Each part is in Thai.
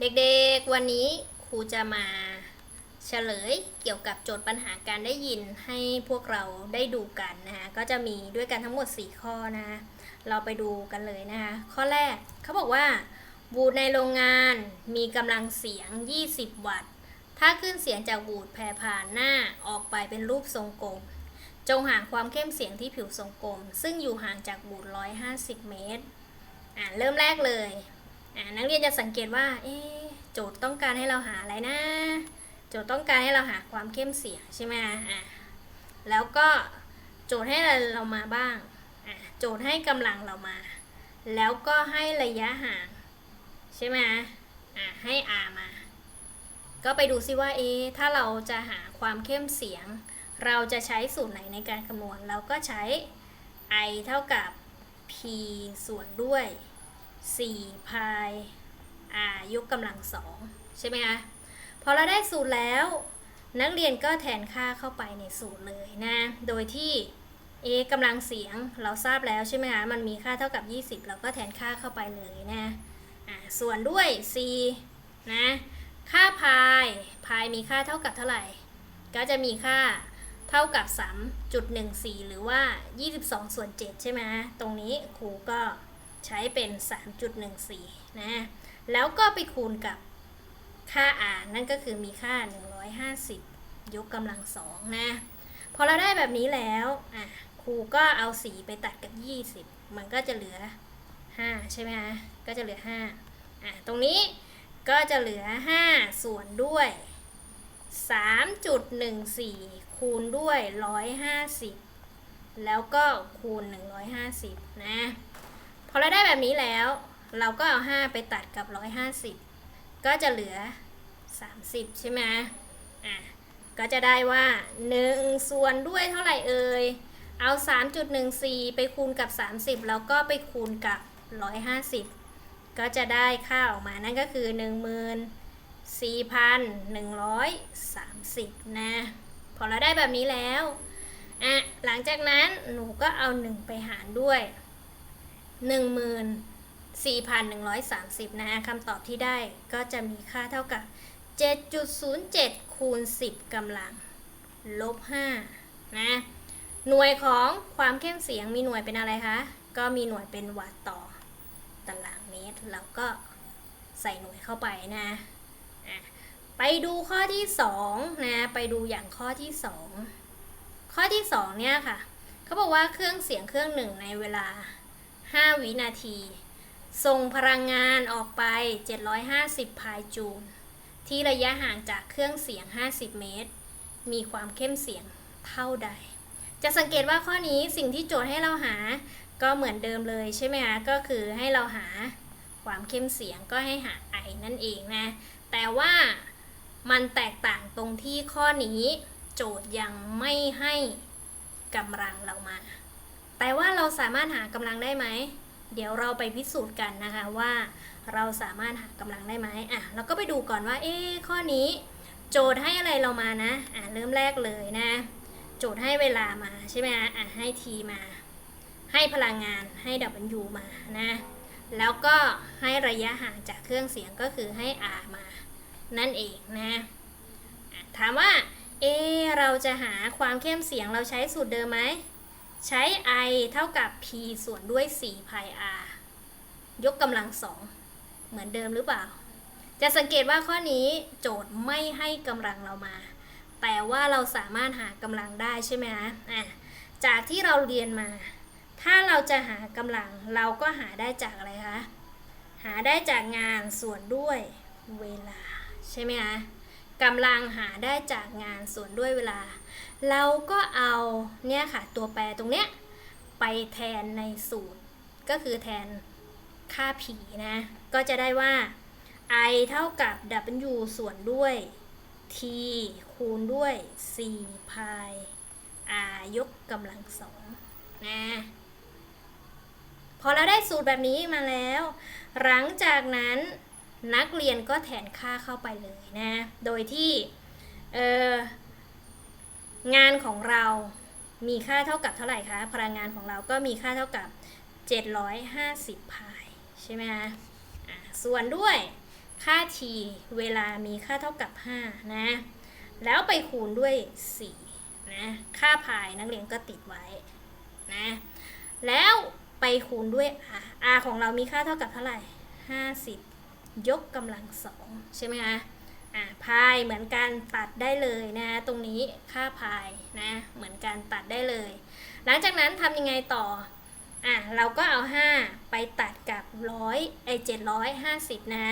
เด็กๆ วันนี้ครูจะมาเฉลยเกี่ยวกับโจทย์ปัญหาการได้ยินให้พวกเราได้ดูกันนะคะก็จะมีด้วยกันทั้งหมด 4 ข้อนะคะเราไปดูกันเลยนะคะข้อแรกเขาบอกว่าบูดในโรงงานมีกำลังเสียง 20 วัตต์ ถ้าขึ้นเสียงจากบูดแผ่ผ่านหน้าออกไปเป็นรูปทรงกลม จงหาความเข้มเสียงที่ผิวทรงกลม ซึ่งอยู่ห่างจากบูด150 เมตรอ่าเริ่มแรกเลย นักเรียนจะสังเกตว่าโจทย์ต้องการให้เราหาอะไรนะ โจทย์ต้องการให้เราหาความเข้มเสียงใช่ไหมอะแล้วก็โจทย์ให้เรามาบ้าง โจทย์ให้กำลังเรามา แล้วก็ให้ระยะห่างใช่ไหมอะให้ r มา ก็ไปดูซิว่าเอ๊ะถ้าเราจะหาความเข้มเสียง เราจะใช้สูตรไหนในการคำนวณ เราก็ใช้ i เท่ากับ p ส่วนด้วย 4 พาย r ยกกำลังสองใช่ไหมคะพอเราได้สูตรแล้ว นักเรียนก็แทนค่าเข้าไปในสูตรเลยนะ โดยที่ a กำลังเสียงเราทราบแล้วใช่ไหมคะมันมีค่าเท่ากับ 20 เราก็แทนค่าเข้าไปเลยนะส่วนด้วย c นะค่าพายพายมีค่าเท่ากับเท่าไหร่ ก็จะมีค่าเท่ากับ 3.14 หรือว่า 22 ส่วน 7 ใช่ไหมตรงนี้ครูก็ ใช้เป็น 3.14 นะ แล้วก็ไปคูณกับค่า r นั่นก็คือมีค่า 150 ยกกำลังสองนะ พอเราได้แบบนี้แล้วอะครูก็เอาสีไปตัดกับ 20 มันก็จะเหลือ 5 ใช่ไหมคะ ก็จะเหลือ 5 อะ ตรงนี้ก็จะเหลือ 5 ส่วนด้วย 3.14 คูณด้วย 150 แล้วก็คูณ 150 นะ พอเราได้แบบนี้แล้ว เราก็เอา 5 ไปตัดกับ 150 ก็จะเหลือ 30 ใช่ไหมอะก็จะได้ว่า 1 ส่วนด้วยเท่าไหร่เอ่ย เอา 3.14 ไปคูณกับ 30 แล้วก็ไปคูณกับ 150 ก็จะได้ค่าออกมานั่นก็คือ 14,130 นะ พอเราได้แบบนี้แล้วอะหลังจากนั้นหนูก็เอา 1 ไปหารด้วย 14,130นะคำตอบที่ได้ก็จะมีค่าเท่ากับ 7.07 คูณ 10กำลัง ลบ 5 นะ หน่วยของความเข้มเสียงมีหน่วยเป็นอะไรคะ ก็มีหน่วยเป็นวัตต์ต่อตารางเมตรแล้วก็ใส่หน่วยเข้าไปนะอะไปดูข้อที่ 2 นะ ไปดูอย่างข้อที่ 2 ข้อที่ 2 เนี่ยค่ะ เขาบอกว่าเครื่องเสียงเครื่องหนึ่งในเวลา 5 วินาที ส่งพลังงานออกไป 750 พายจูล ที่ระยะห่างจากเครื่องเสียง 50 เมตร มีความเข้มเสียงเท่าใด จะสังเกตว่าข้อนี้สิ่งที่โจทย์ให้เราหาก็เหมือนเดิมเลยใช่ไหมคะ ก็คือให้เราหาความเข้มเสียงก็ให้หา I นั่นเองนะ แต่ว่ามันแตกต่างตรงที่ข้อนี้ โจทย์ยังไม่ให้กำลังเรามา แต่ว่าเราสามารถหากำลังได้ไหม เดี๋ยวเราไปพิสูจน์กันนะคะว่าเราสามารถหากำลังได้ไหมอะเราก็ไปดูก่อนว่า เอ๊ข้อนี้ โจทย์ให้อะไรเรามานะอะเริ่มแรกเลยนะ โจทย์ให้เวลามาใช่ไหมอะให้ t มา ให้พลังงานให้ w มานะ แล้วก็ให้ระยะห่างจากเครื่องเสียงก็คือให้ r มา นั่นเองนะะถามว่า เอ เราจะหาความเข้มเสียงเราใช้สูตรเดิมไหม ใช้ i เท่ากับ p ส่วนด้วย4 pi r ยกกำลังสองเหมือนเดิมหรือเปล่า จะสังเกตว่าข้อนี้โจทย์ไม่ให้กำลังเรามา แต่ว่าเราสามารถหากำลังได้ใช่ไหมคะอะจากที่เราเรียนมา ถ้าเราจะหากำลังเราก็หาได้จากอะไรคะ หาได้จากงานส่วนด้วยเวลาใช่ไหมคะ กำลังหาได้จากงานส่วนด้วยเวลา เราก็เอาเนี่ยค่ะตัวแปรตรงเนี้ยไปแทนในสูตร ก็คือแทนค่า p นะ ก็จะได้ว่า i เท่ากับ w ส่วนด้วย t คูณด้วย4พาย r ยกกำลังสองนะพอเราได้สูตรแบบนี้มาแล้ว หลังจากนั้น นักเรียนก็แทนค่าเข้าไปเลยนะ โดยที่เงานของเรามีค่าเท่ากับเท่าไหร่คะ พลังงานของเราก็มีค่าเท่ากับ 750 พายใช่ไหมคะอะส่วนด้วยค่า t เวลามีค่าเท่ากับ 5 นะ แล้วไปคูณด้วย 4 นะ ค่าพายนักเรียนก็ติดไว้นะ แล้วไปคูณด้วย r r ของเรามีค่าเท่ากับเท่าไหร่ 50 ยกกำลังสองใช่ไหมคะอ่าพายเหมือนกันตัดได้เลยนะตรงนี้ค่าพายนะเหมือนกันตัดได้เลย หลังจากนั้นทำยังไงต่ออะเราก็เอา 5 ไปตัดกับร้อยไอเจ็ดร้อยห้าสิบนะ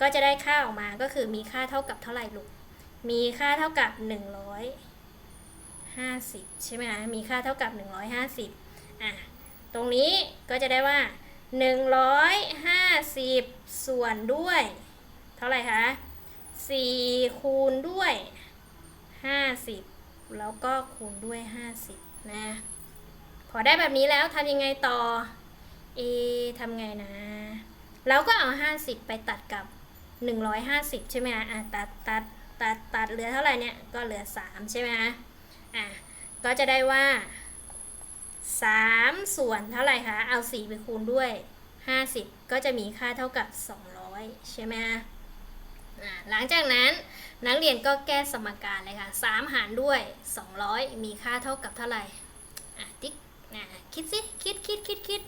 ก็จะได้ค่าออกมาก็คือมีค่าเท่ากับเท่าไหร่ลูก มีค่าเท่ากับหนึ่งร้อยห้าสิบใช่ไหมคะมีค่าเท่ากับหนึ่งร้อยห้าสิบอะตรงนี้ก็จะได้ว่า หนึ่งร้อยห้าสิบส่วนด้วย เท่าไหร่คะสี่คูณด้วยห้าสิบแล้วก็คูณด้วยห้าสิบนะ พอได้แบบนี้แล้วทำยังไงต่อ เอทำไงนะเราก็เอา 50 ไปตัดกับ 150 ใช่ไหมอะตัดตัดตัดตัดเหลือเท่าไหร่เนี่ย ก็เหลือ 3 ใช่ไหมอะก็จะได้ว่า 3 ส่วนเท่าไหร่คะ เอา 4 ไปคูณด้วย 50 ก็จะมีค่าเท่ากับ 200 ใช่ไหมคะหลังจากนั้นนักเรียนก็แก้สมการเลยค่ะ 3 หารด้วย 200 มีค่าเท่ากับเท่าไหร่ติ๊กนะคิดสิ คิดคิดคิดคิด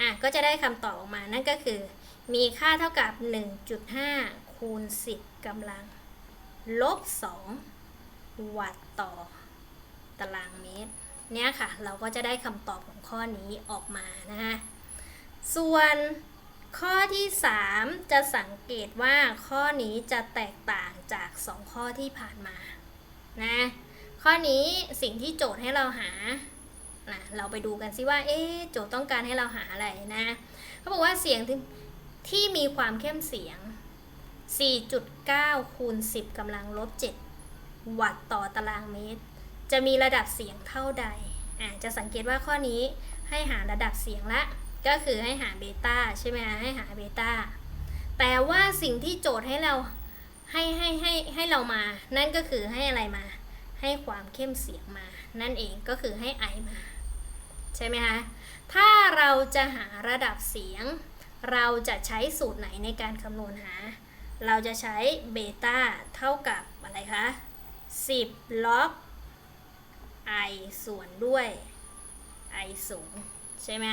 อะก็จะได้คำตอบออกมา นั่นก็คือ มีค่าเท่ากับ 1.5 คูณ 10กำลัง ลบ 2 วัตต์ต่อ ตารางเมตร เนี่ยค่ะ เราก็จะได้คำตอบของข้อนี้ออกมานะคะส่วนข้อที่ 3 จะสังเกตว่าข้อนี้จะแตกต่างจาก 2 ข้อที่ผ่านมานะข้อนี้สิ่งที่โจทย์ให้เราหานะเราไปดูกันซิว่าเอ๊โจทย์ต้องการให้เราหาอะไรนะเขาบอกว่าเสียงที่ที่มีความเข้มเสียง 4.9คูณ10กำลังลบ7วัตต์ต่อตารางเมตร จะมีระดับเสียงเท่าใดอ่าจะสังเกตว่าข้อนี้ให้หาระดับเสียงละ ก็คือให้หาเบต้าใช่ไหมคะให้หาเบต้าแต่ว่าสิ่งที่โจทย์ให้เราให้ให้ให้ให้เรามา นั่นก็คือให้อะไรมา ให้ความเข้มเสียงมา นั่นเองก็คือให้ไอมา ใช่ไหมคะ ถ้าเราจะหาระดับเสียง เราจะใช้สูตรไหนในการคำนวณหา เราจะใช้เบต้าเท่ากับอะไรคะ 10 ล็อก i ส่วนด้วย i สูงใช่ไหม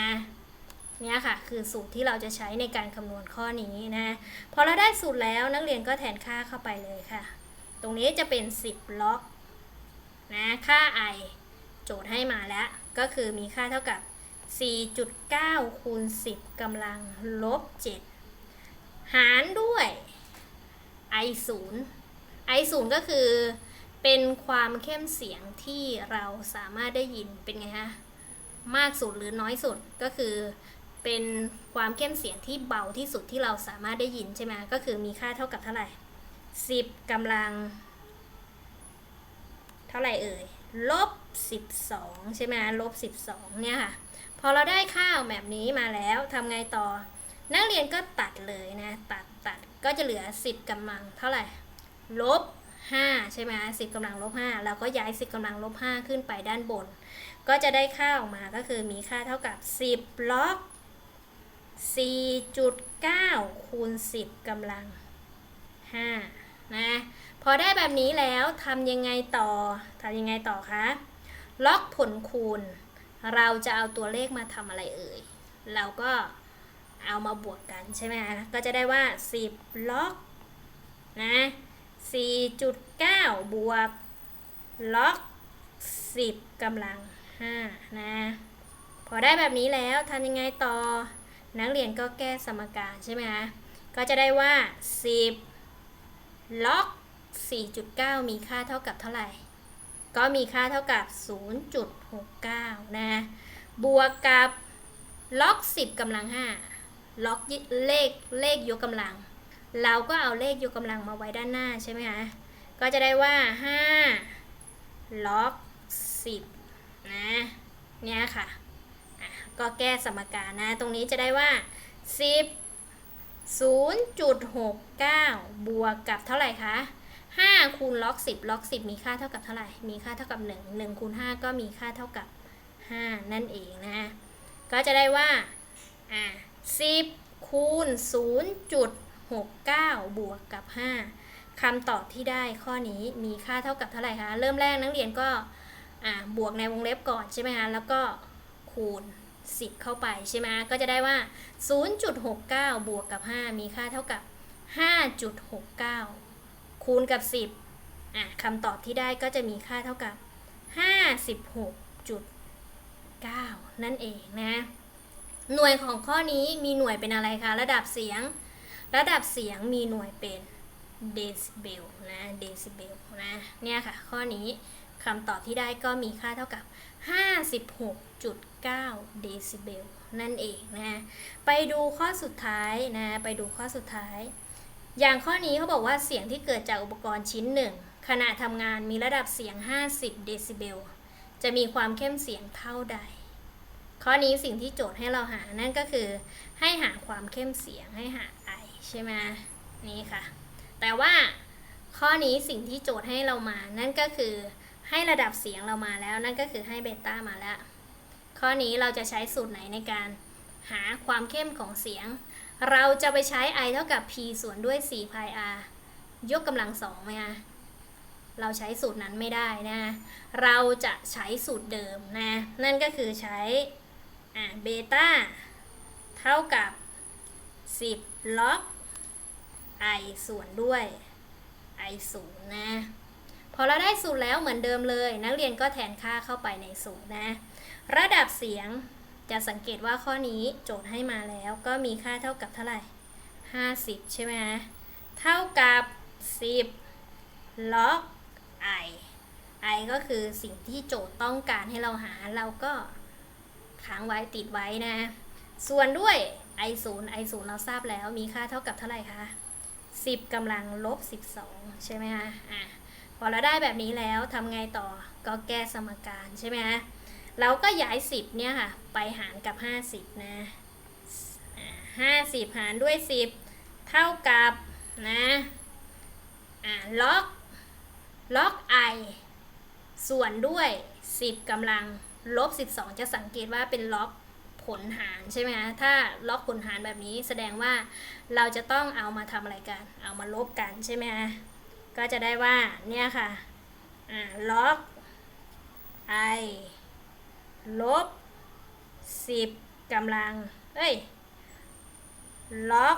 เนี่ยค่ะ คือสูตรที่เราจะใช้ในการคำนวณข้อนี้นะพอเราได้สูตรแล้วนักเรียนก็แทนค่าเข้าไปเลยค่ะ ตรงนี้จะเป็น 10 ล็อกนะค่า i โจทย์ให้มาแล้ว ก็คือมีค่าเท่ากับ 4.9 คูณ 10กำลังลบ 7 หารด้วย i 0 i 0ก็คือ เป็นความเข้มเสียงที่เราสามารถได้ยินเป็นไงฮะมากสุดหรือน้อยสุดก็คือเป็นความเข้มเสียงที่เบาที่สุดที่เราสามารถได้ยินใช่ไหมก็คือมีค่าเท่ากับเท่าไหร่ 10กำลัง เท่าไหร่เอ่ยลบ 12 ใช่ไหมลบ 12 เนี่ยค่ะ พอเราได้ค่าแบบนี้มาแล้วทำไงต่อ นักเรียนก็ตัดเลยนะ ตัดตัดก็จะเหลือ 10กำลังเท่าไหร่ ลบ 5 ใช่ไหม10กำลังลบ5แล้วก็ย้าย 10กำลังลบ5ขึ้นไปด้านบน ก็จะได้ค่าออกมาก็คือมีค่าเท่ากับ 10ล็อก4.9คูณ10กำลัง5นะพอได้แบบนี้แล้วทำยังไงต่อทำยังไงต่อคะล็อกผลคูณ เราจะเอาตัวเลขมาทำอะไรเอ่ย เราก็เอามาบวกกันใช่ไหมคะก็จะได้ว่า 10ล็อกนะ 4.9 บวกล็อก10กำลัง5นะพอได้แบบนี้แล้วทำยังไงต่อ นักเรียนก็แก้สมการใช่ไหมคะก็จะได้ว่า 10 ล็อก 4.9 มีค่าเท่ากับเท่าไหร่ ก็มีค่าเท่ากับ 0.69 นะ บวกกับล็อก 10กำลัง5ล็อกเลขเลขยกกำลัง เราก็เอาเลขยกกำลังมาไว้ด้านหน้าใช่ไหมคะ ก็จะได้ว่า 5 ล็อก 10 นะ เนี่ยค่ะะก็แก้สมการนะ ตรงนี้จะได้ว่า 10 0.69 บวกกับเท่าไหร่คะ 5 คูณล็อก 10 ล็อก 10 มีค่าเท่ากับเท่าไหร่ มีค่าเท่ากับ 1 1คูณ5ก็มีค่าเท่ากับ 5 นั่นเองนะ ก็จะได้ว่า อ่า10คูณ0.69 69 บวกกับ 5คำตอบที่ได้ข้อนี้มีค่าเท่ากับเท่าไหร่คะ เริ่มแรกนักเรียนก็บวกในวงเล็บก่อนใช่ไหมคะ แล้วก็คูณ 10 เข้าไปใช่ไหมก็จะได้ว่า 0.69 บวกกับ 5 มีค่าเท่ากับ 5.69 คูณกับ 10อะคำตอบที่ได้ก็จะมีค่าเท่ากับ 56.9 นั่นเองนะ หน่วยของข้อนี้มีหน่วยเป็นอะไรคะ ระดับเสียง ระดับเสียงมีหน่วยเป็นเดซิเบลนะเดซิเบลนะเนี่ยค่ะ ข้อนี้คำตอบที่ได้ก็มีค่าเท่ากับ 56.9 เดซิเบลนั่นเองนะไปดูข้อสุดท้ายนะไปดูข้อสุดท้าย อย่างข้อนี้เขาบอกว่าเสียงที่เกิดจากอุปกรณ์ชิ้นหนึ่งขณะทำงานมีระดับเสียง 50 เดซิเบลจะมีความเข้มเสียงเท่าใด ข้อนี้สิ่งที่โจทย์ให้เราหานั่นก็คือ ให้หาความเข้มเสียงให้หา ใช่ไหมนี่ค่ะ แต่ว่าข้อนี้สิ่งที่โจทย์ให้เรามา นั่นก็คือให้ระดับเสียงเรามาแล้ว นั่นก็คือให้เบต้ามาแล้ว ข้อนี้เราจะใช้สูตรไหนในการหาความเข้มของเสียง เราจะไปใช้ i เท่ากับ p ส่วนด้วย4 pi r ยกกำลังสองไหมคะเราใช้สูตรนั้นไม่ได้นะ เราจะใช้สูตรเดิมนะ นั่นก็คือใช้เบต้าเท่ากับ 10 ล็อก i ส่วนด้วย i 0นย์นะ พอเราได้สูตรแล้วเหมือนเดิมเลย นักเรียนก็แทนค่าเข้าไปในสูตรนะ ระดับเสียงจะสังเกตว่าข้อนี้โจทย์ให้มาแล้วก็มีค่าเท่ากับเท่าไหร่ 50 ใช่ไหมเท่ากับ 10 ล็อก i i ก็คือสิ่งที่โจทย์ต้องการให้เราหาเราก็ค้างไว้ติดไว้นะ ส่วนด้วย i 0 i 0เราทราบแล้วมีค่าเท่ากับเท่าไหร่คะ 10กำลังลบ 12 ใช่ไหมคะอะพอเราได้แบบนี้แล้วทำไงต่อก็แก้สมการใช่ไหมคะเราก็ย้าย 10 เนี่ยค่ะ ไปหารกับ 50 นะอ่า50 หารด้วย 10 เท่ากับนะอ่าล็อกล็อก i ส่วนด้วย 10กำลังลบ 12 จะสังเกตว่าเป็นล็อก ผลหารใช่ไหมคะถ้าล็อกผลหารแบบนี้แสดงว่าเราจะต้องเอามาทำอะไรกัน เอามาลบกันใช่ไหมคะก็จะได้ว่าเนี่ยค่ะล็อก i ลบ10กำลัง เอ้ย ล็อก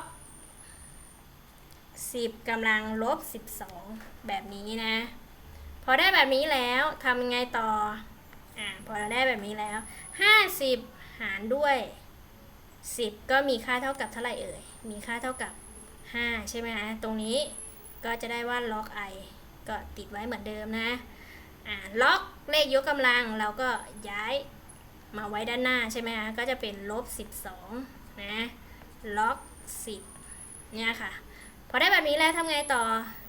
10กำลังลบ 12 แบบนี้นะ พอได้แบบนี้แล้วทำยังไงต่อ อ่า พอเราได้แบบนี้แล้ว 50 หารด้วย 10 ก็มีค่าเท่ากับเท่าไหร่เอ่ย มีค่าเท่ากับ 5 ใช่ไหมคะตรงนี้ก็จะได้ว่าล็อก i ก็ติดไว้เหมือนเดิมนะอ่าล็อกเลขยกกำลังเราก็ย้ายมาไว้ด้านหน้าใช่ไหมคะก็จะเป็นลบ 12 นะ ล็อก 10 เนี่ยค่ะ พอได้แบบนี้แล้วทำไงต่อ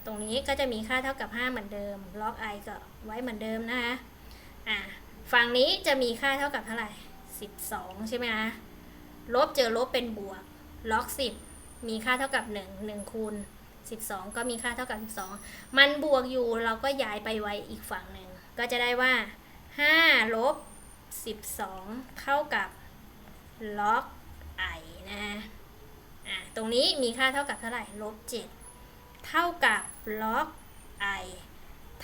ตรงนี้ก็จะมีค่าเท่ากับ 5 เหมือนเดิม ล็อก i ก็ไว้เหมือนเดิมนะคะ อ่าฝั่งนี้จะมีค่าเท่ากับเท่าไหร่ 12 ใช่ไหมคะลบเจอลบเป็นบวก ล็อก 10 มีค่าเท่ากับ 1 1คูณ12 ก็มีค่าเท่ากับ 12 มันบวกอยู่เราก็ย้ายไปไว้อีกฝั่งหนึ่ง ก็จะได้ว่า 5 ลบ 12 เท่ากับล็อก i นะอะตรงนี้มีค่าเท่ากับเท่าไหร่ลบ 7 เท่ากับล็อก i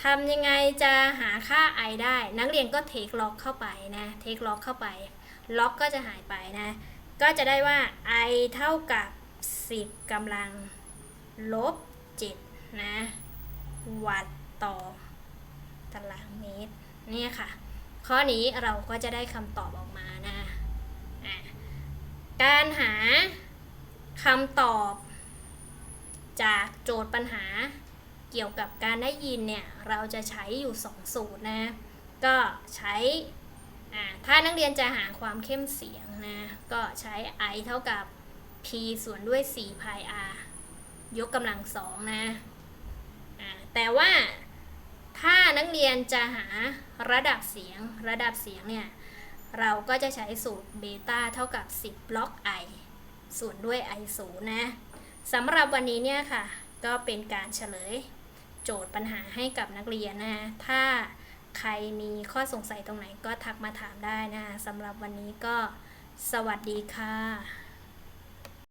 ทำยังไงจะหาค่า i ได้ นักเรียนก็เทคล็อกเข้าไปนะ เทคล็อกเข้าไป ล็อกก็จะหายไปนะ ก็จะได้ว่า i เท่ากับ 10กำลังลบ7นะวัตต์ต่อตารางเมตรเนี่ยค่ะ ข้อนี้เราก็จะได้คำตอบออกมานะะการหาคำตอบจากโจทย์ปัญหาเกี่ยวกับการได้ยินเนี่ย เราจะใช้อยู่ 2 สูตรนะ ก็ใช้ ถ้านักเรียนจะหาความเข้มเสียงนะ ก็ใช้ i เท่ากับ p ส่วนด้วย4 pi r ยกกำลังสองนะแต่ว่าถ้านักเรียนจะหาระดับเสียงระดับเสียงเนี่ย เราก็จะใช้สูตรเบต้าเท่ากับ 10 ล็อก i ส่วนด้วย i 0นะสำหรับวันนี้เนี่ยค่ะ ก็เป็นการเฉลยโจทย์ปัญหาให้กับนักเรียนนะ ถ้า ใครมีข้อสงสัยตรงไหนก็ทักมาถามได้นะคะสำหรับวันนี้ก็สวัสดีค่ะ